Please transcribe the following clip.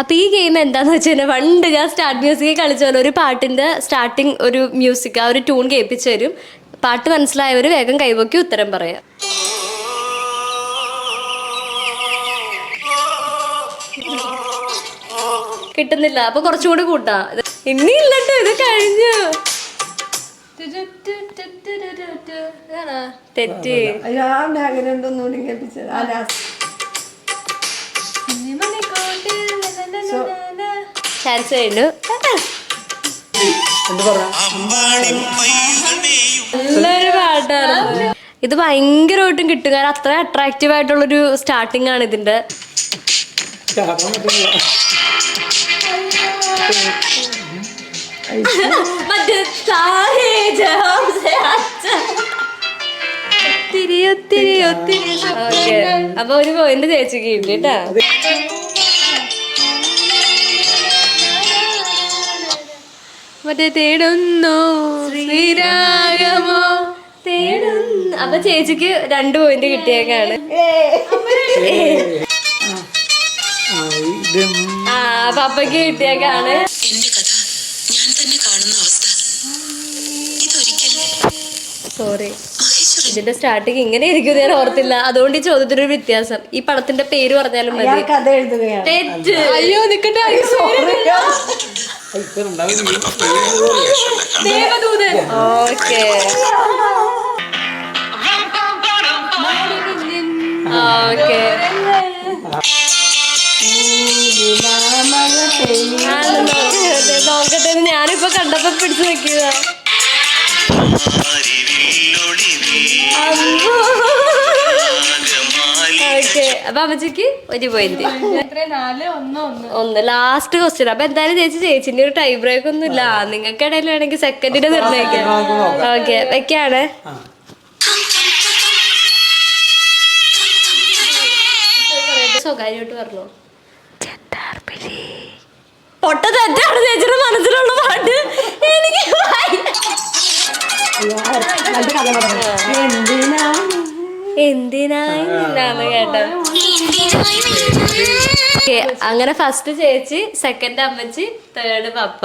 അപ്പൊ ഈ ഗെയിം എന്താന്ന് വെച്ചാൽ പണ്ട് ഞാൻ സ്റ്റാർട്ട് മ്യൂസിക് കളിച്ച പോലെ ഒരു പാട്ടിന്റെ സ്റ്റാർട്ടിങ് ഒരു മ്യൂസിക് ആ ഒരു ട്യൂൺ കേൾപ്പിച്ചു തരും. പാട്ട് മനസ്സിലായവർ വേഗം കൈവക്കി ഉത്തരം പറയാം. കിട്ടുന്നില്ല. അപ്പൊ കുറച്ചുകൂടി കൂട്ടാ. ഇനി ഇല്ലട്ടോ ഇത് കഴിഞ്ഞു? തെറ്റ്. അങ്ങനെ ചാൻസ് കഴിഞ്ഞു നല്ലൊരു പാട്ടാണ് ഇത് ഭയങ്കരമായിട്ടും കിട്ടും. കാരണം അത്ര അട്രാക്റ്റീവ് ആയിട്ടുള്ളൊരു സ്റ്റാർട്ടിംഗ് ആണ് ഇതിന്റെ. ഒത്തിരി ഒത്തിരി ഒത്തിരി. അപ്പൊ ഒരു പോയിന്റ് ചേച്ചിക്ക് കിട്ടി മറ്റേ തേടുന്നു. ശ്രീരാഗമോ തേടുന്നു. അപ്പൊ ചേച്ചിക്ക് രണ്ട് പോയിന്റ് കിട്ടിയേക്കാണ്. ആ പപ്പയ്ക്ക് കിട്ടിയേക്കാണ്. എന്റെ കഥ ഞാൻ തന്നെ കാണുന്ന അവസ്ഥ. ഇതൊരിക്കൽ സോറി ഇതിന്റെ സ്റ്റാർട്ടിങ് ഇങ്ങനെ ഇരിക്കും ഞാൻ ഓർത്തില്ല. അതുകൊണ്ട് ഈ ചോദ്യത്തിന് ഒരു വ്യത്യാസം. ഈ പടത്തിന്റെ പേര് പറഞ്ഞാലും ഞാൻ മതി കഥ എഴുതുകയാണ്. തെറ്റ്. അയ്യോ നിക്കട്ടെ. ദേവദൂതൻ. ഓക്കെ. ഓക്കെ. നോക്കട്ടെ ഞാനിപ്പോ കണ്ടപ്പോ പിടിച്ചു നോക്കിയതാ. അപ്പൊ അമ്മച്ചിക്ക് ഒരു പോയിന്റ് ഒന്ന് ലാസ്റ്റ് ക്വസ്റ്റ്യൻ അപ്പൊ എന്തായാലും ചേച്ചി ചേച്ചിന്റെ ഒരു ടൈ ബ്രേക്ക് ഒന്നും ഇല്ല നിങ്ങൾക്ക് ഇടയിൽ വേണമെങ്കിൽ സെക്കൻഡിന് നിർണയിക്കാം ഓക്കെ വെക്കാണ്. സ്വകാര്യമായിട്ട് പറഞ്ഞോ? പൊട്ട തെറ്റാണ് ചേച്ചിയുടെ മനസ്സിലുള്ള പാട്ട്. എനിക്ക് എന്തിനായി നിന്നാണ് കേട്ടോ? അങ്ങനെ ഫസ്റ്റ് ചേച്ചി സെക്കൻഡ് അമ്മച്ചി തേർഡ് പപ്പ.